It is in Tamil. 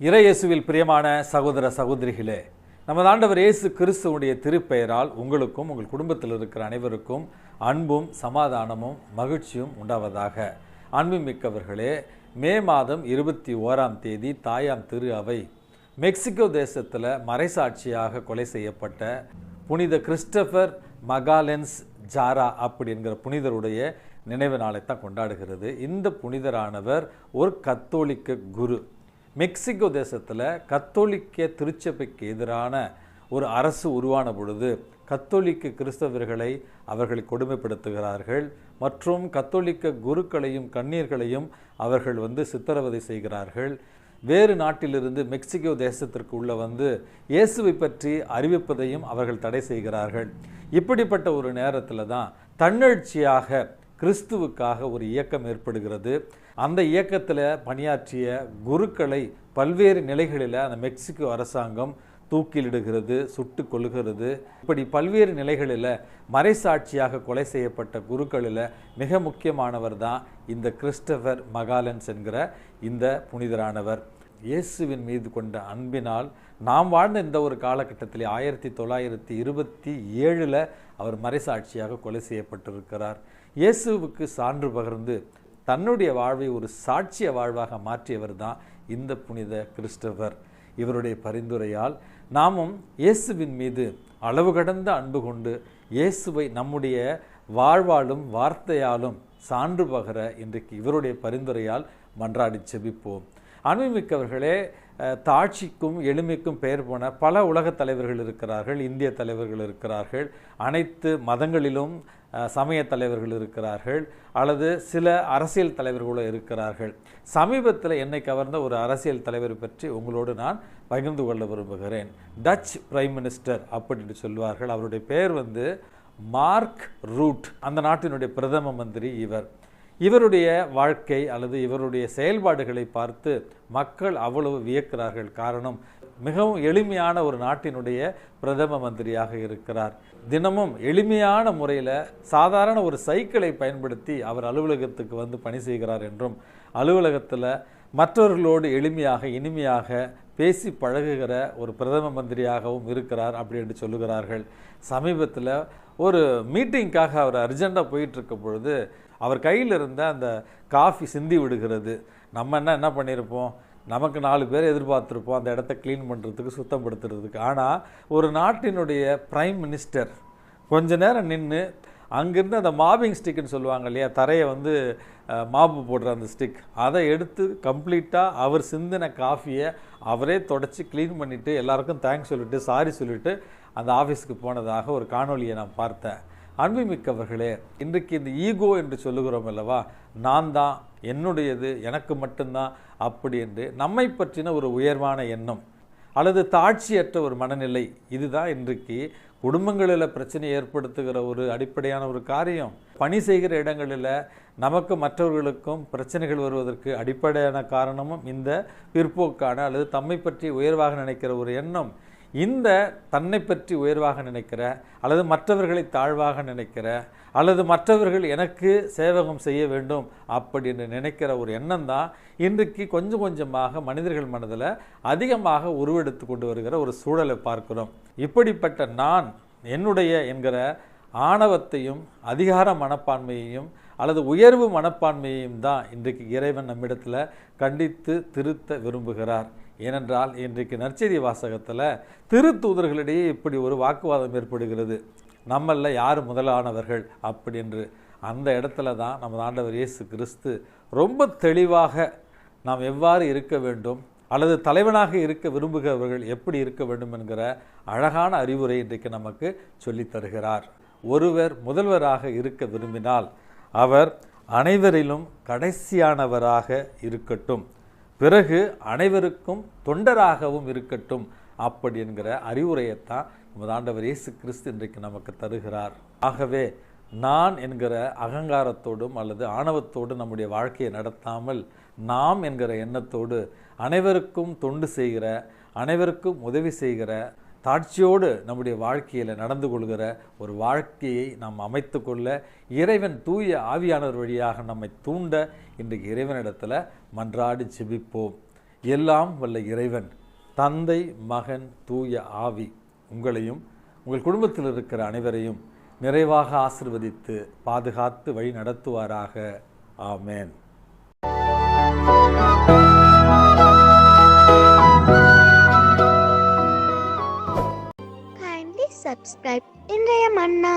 இறையேசுவில் பிரியமான சகோதர சகோதரிகளே நமது ஆண்டவர் இயேசு கிறிஸ்துவனுடைய திருப்பெயரால் உங்களுக்கும் உங்கள் குடும்பத்தில் இருக்கிற அனைவருக்கும் அன்பும் சமாதானமும் மகிழ்ச்சியும் உண்டாவதாக. அன்புமிக்கவர்களே மே மாதம் இருபத்தி ஓராம் தேதி தாயாம் திரு அவை மெக்சிகோ தேசத்தில் மறைசாட்சியாக கொலை செய்யப்பட்ட புனித கிறிஸ்டபர் மகாலென்ஸ் ஜாரா அப்படிங்கிற புனிதருடைய நினைவு நாளை தான் கொண்டாடுகிறது. இந்த புனிதரானவர் ஒரு கத்தோலிக்க குரு. மெக்சிகோ தேசத்தில் கத்தோலிக்க திருச்சபைக்கு எதிரான ஒரு அரசு உருவான பொழுது கத்தோலிக்க கிறிஸ்தவர்களை அவர்கள் கொடுமைப்படுத்துகிறார்கள். மற்றும் கத்தோலிக்க குருக்களையும் கண்ணீர்களையும் அவர்கள் வந்து சித்திரவதை செய்கிறார்கள். வேறு நாட்டிலிருந்து மெக்சிகோ தேசத்திற்கு உள்ள வந்து இயேசுவை பற்றி அறிவிப்பதையும் அவர்கள் தடை செய்கிறார்கள். இப்படிப்பட்ட ஒரு நேரத்தில் தான் தன்னெழுச்சியாக கிறிஸ்துவுக்காக ஒரு இயக்கம் ஏற்படுகிறது. அந்த இயக்கத்தில் பணியாற்றிய குருக்களை பல்வேறு நிலைகளில் அந்த மெக்சிகோ அரசாங்கம் தூக்கிலிடுகிறது சுட்டு கொள்கிறது இப்படி பல்வேறு நிலைகளில் மறைசாட்சியாக கொலை செய்யப்பட்ட குருக்களில் மிக முக்கியமானவர் தான் இந்த கிறிஸ்டபர் மகாலன்ஸ் என்கிற இந்த புனிதரானவர். இயேசுவின் மீது கொண்ட அன்பினால் நாம் வாழ்ந்த இந்த ஒரு காலகட்டத்தில் ஆயிரத்தி தொள்ளாயிரத்தி இருபத்தி ஏழில் அவர் மறைசாட்சியாக கொலை செய்யப்பட்டிருக்கிறார். இயேசுவுக்கு சான்று பகர்ந்து தன்னுடைய வாழ்வை ஒரு சாட்சிய வாழ்வாக மாற்றியவர் தான் இந்த புனித கிறிஸ்டவர் இவருடைய பரிந்துரையால் நாமும் இயேசுவின் மீது அளவு கடந்த அன்பு கொண்டு இயேசுவை நம்முடைய வாழ்வாலும் வார்த்தையாலும் சான்று பகர இன்றைக்கு இவருடைய பரிந்துரையால் மன்றாடி செபிப்போம் அன்புமிக்கவர்களே தாட்சிக்கும் எளிமைக்கும் பெயர் போன பல உலக தலைவர்கள் இருக்கிறார்கள் இந்திய தலைவர்கள் இருக்கிறார்கள். அனைத்து மதங்களிலும் சமய தலைவர்கள் இருக்கிறார்கள் அல்லது சில அரசியல் தலைவர்களும் இருக்கிறார்கள். சமீபத்தில் என்னை கவர்ந்த ஒரு அரசியல் தலைவர் பற்றி உங்களோடு நான் பகிர்ந்து கொள்ள விரும்புகிறேன். டச் பிரைம் மினிஸ்டர் அப்படின்னு சொல்வார்கள். அவருடைய பெயர் வந்து மார்க் ரூட் அந்த நாட்டினுடைய பிரதம மந்திரி இவர். இவருடைய வாழ்க்கை அல்லது இவருடைய செயல்பாடுகளை பார்த்து மக்கள் அவ்வளவு வியக்கிறார்கள். காரணம் மிகவும் எளிமையான ஒரு நாட்டினுடைய பிரதம மந்திரியாக இருக்கிறார். தினமும் எளிமையான முறையில் சாதாரண ஒரு சைக்கிளை பயன்படுத்தி அவர் அலுவலகத்துக்கு வந்து பணி செய்கிறார் என்றும் அலுவலகத்தில் மற்றவர்களோடு எளிமையாக இனிமையாக பேசி பழகுகிற ஒரு பிரதம மந்திரியாகவும் இருக்கிறார் அப்படி என்று சொல்லுகிறார்கள். சமீபத்தில் ஒரு மீட்டிங்காக அவர் அர்ஜெண்டாக போயிட்டுருக்க பொழுது அவர் கையில் இருந்த அந்த காஃபி சிந்தி விடுகிறது. நம்ம என்ன என்ன பண்ணியிருப்போம்? நமக்கு நாலு பேர் எதிர்பார்த்துருப்போம். அந்த இடத்த க்ளீன் பண்ணுறதுக்கு சுத்தப்படுத்துறதுக்கு. ஆனால் ஒரு நாட்டினுடைய ப்ரைம் மினிஸ்டர் கொஞ்ச நேரம் நின்று அங்கேருந்து அந்த மாபிங் ஸ்டிக்குன்னு சொல்லுவாங்க இல்லையா தரையை வந்து மாப்பு போடுற அந்த ஸ்டிக் அதை எடுத்து கம்ப்ளீட்டாக அவர் சிந்தின காஃபியை அவரே தொடச்சி க்ளீன் பண்ணிவிட்டு எல்லாருக்கும் தேங்க்ஸ் சொல்லிவிட்டு சாரி சொல்லிவிட்டு அந்த ஆஃபீஸுக்கு போனதாக ஒரு காணொலியை நான் பார்த்தேன். அன்புமிக்கவர்களே இன்றைக்கு இந்த ஈகோ என்று சொல்லுகிறோம் அல்லவா? நான் தான் என்னுடையது எனக்கு மட்டும்தான் அப்படி என்று நம்மை பற்றின ஒரு உயர்வான எண்ணம் அல்லது தாட்சியற்ற ஒரு மனநிலை. இதுதான் இன்றைக்கு குடும்பங்களில் பிரச்சனை ஏற்படுத்துகிற ஒரு அடிப்படையான ஒரு காரியம். பணி செய்கிற இடங்களில் நமக்கு மற்றவர்களுக்கும் பிரச்சனைகள் வருவதற்கு அடிப்படையான காரணமும் இந்த பிற்போக்கான அல்லது தம்மை பற்றி உயர்வாக நினைக்கிற ஒரு எண்ணம். இந்த தன்னை பற்றி உயர்வாக நினைக்கிற அல்லது மற்றவர்களை தாழ்வாக நினைக்கிற அல்லது மற்றவர்கள் எனக்கு சேவகம் செய்ய வேண்டும் அப்படின்னு நினைக்கிற ஒரு எண்ணம் தான் இன்றைக்கு கொஞ்சம் கொஞ்சமாக மனிதர்கள் மனதில் அதிகமாக உருவெடுத்து கொண்டு வருகிற ஒரு சூழலை பார்க்கிறோம். இப்படிப்பட்ட நான் என்னுடைய என்கிற ஆணவத்தையும் அதிகார மனப்பான்மையையும் அல்லது உயர்வு மனப்பான்மையையும் தான் இன்றைக்கு இறைவன் நம்மிடத்தில் கண்டித்து திருத்த விரும்புகிறார். ஏனென்றால் இன்றைக்கு நற்செய்தி வாசகத்தில் திருத்தூதர்களிடையே இப்படி ஒரு வாக்குவாதம் ஏற்படுகிறது. நம்மள யார் முதலானவர்கள் அப்படி என்று அந்த இடத்துல தான் நமது ஆண்டவர் இயேசு கிறிஸ்து ரொம்ப தெளிவாக நாம் எவ்வாறு இருக்க வேண்டும் அல்லது தலைவனாக இருக்க விரும்புகிறவர்கள் எப்படி இருக்க வேண்டும் என்கிற அழகான அறிவுரை இன்றைக்கு நமக்கு சொல்லித் தருகிறார். ஒருவர் முதல்வராக இருக்க விரும்பினால் அவர் அனைவரிலும் கடைசியானவராக இருக்கட்டும். பிறகு அனைவருக்கும் தொண்டராகவும் இருக்கட்டும் அப்படி என்கிற அறிவுரையைத்தான் நமது ஆண்டவர் இயேசு கிறிஸ்து இன்றைக்கு நமக்கு தருகிறார். ஆகவே நான் என்கிற அகங்காரத்தோடும் அல்லது ஆணவத்தோடும் நம்முடைய வாழ்க்கையை நடத்தாமல் நாம் என்கிற எண்ணத்தோடு அனைவருக்கும் தொண்டு செய்கிற அனைவருக்கும் உதவி செய்கிற தாட்சியோடு நம்முடைய வாழ்க்கையில் நடந்து கொள்கிற ஒரு வாழ்க்கையை நாம் அமைத்து கொள்ள இறைவன் தூய ஆவியானவர் வழியாக நம்மை தூண்ட இன்றைக்கு இறைவனிடத்தில் மன்றாடி செபிப்போம் எல்லாம் வல்ல இறைவன் தந்தை மகன் தூய ஆவி உங்களையும் உங்கள் குடும்பத்தில் இருக்கிற அனைவரையும் நிறைவாக ஆசிர்வதித்து பாதுகாத்து வழி நடத்துவாராக. ஆமேன். சப்ஸ்கிரைப் இன்றைய மன்னா